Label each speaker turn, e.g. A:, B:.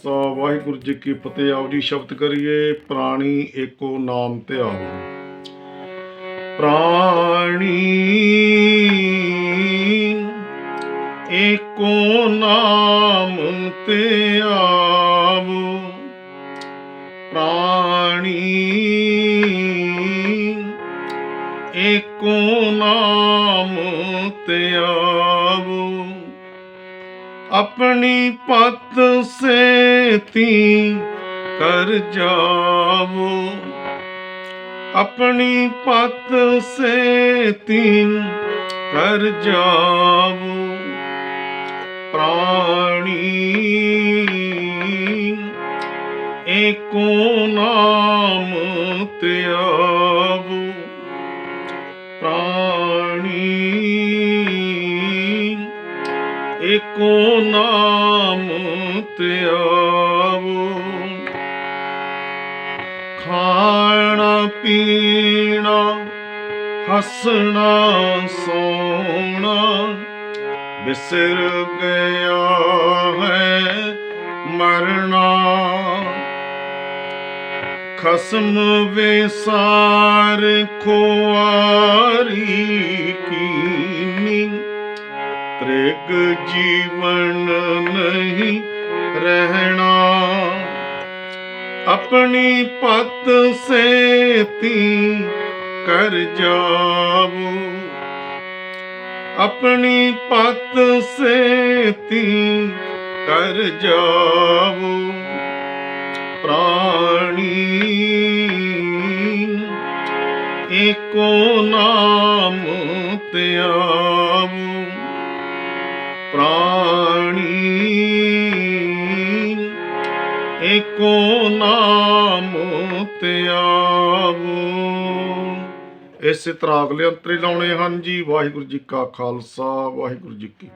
A: ਖਾਲਸਾ ਵਾਹਿਗੁਰੂ ਜੀ ਕੀ ਫਤਿਹ। ਆਓ ਜੀ, ਸ਼ਬਦ ਕਰੀਏ, ਪ੍ਰਾਣੀ ਏਕੋ ਨਾਮ ਤੇ ਆਵੋ ਪ੍ਰਾਣੀ ਏਕੋ ਨਾਮ ਤੇ ਪ੍ਰਾਣੀ ਏਕੋ ਨਾਮ ਤੇ ਆਪਣੀ ਪਤ ਸੇਤੀ ਕਰ ਜਾਵੋ। ਆਪਣੀ ਪਤ ਸੇਤੀ ਕਰ ਜਾਵੋ। ਪ੍ਰਾਣੀ ਏਕੋ ਨਾਮ ਤੇ ਏਕੋ ਨਾਮ ਤੇ ਆਵੋ ਖਾਣਾ ਪੀਣਾ ਹੱਸਣਾ ਸੋਣਾ ਬਿਸਰ ਗਿਆ ਹੈ ਮਰਨਾ ਖਸਮ ਵੇਸਾਰ ਖੁਆਰੀ ਤ੍ਰਿਗ ਜੀਵਨ ਨਹੀਂ ਰਹਿਣਾ। ਆਪਣੀ ਪਤ ਸੇਤੀ ਕਰ ਜਾਵੋ। ਆਪਣੀ ਪਤ ਸੇਤੀ ਕਰ ਜਾਵੋ। ਪ੍ਰਾਣੀ, ਏਕੋ ਨਾਮ ਤੇ ਪ੍ਰਾਣੀ। ਏਕੋ ਨਾਮ ਤੇ ਇਸੇ ਤਰ੍ਹਾਂ ਅਗਲੇ ਅੰਤਰੇ ਲਾਉਣੇ ਹਨ ਜੀ। ਵਾਹਿਗੁਰੂ ਜੀ ਕਾ ਖਾਲਸਾ, ਵਾਹਿਗੁਰੂ ਜੀ ਕੀ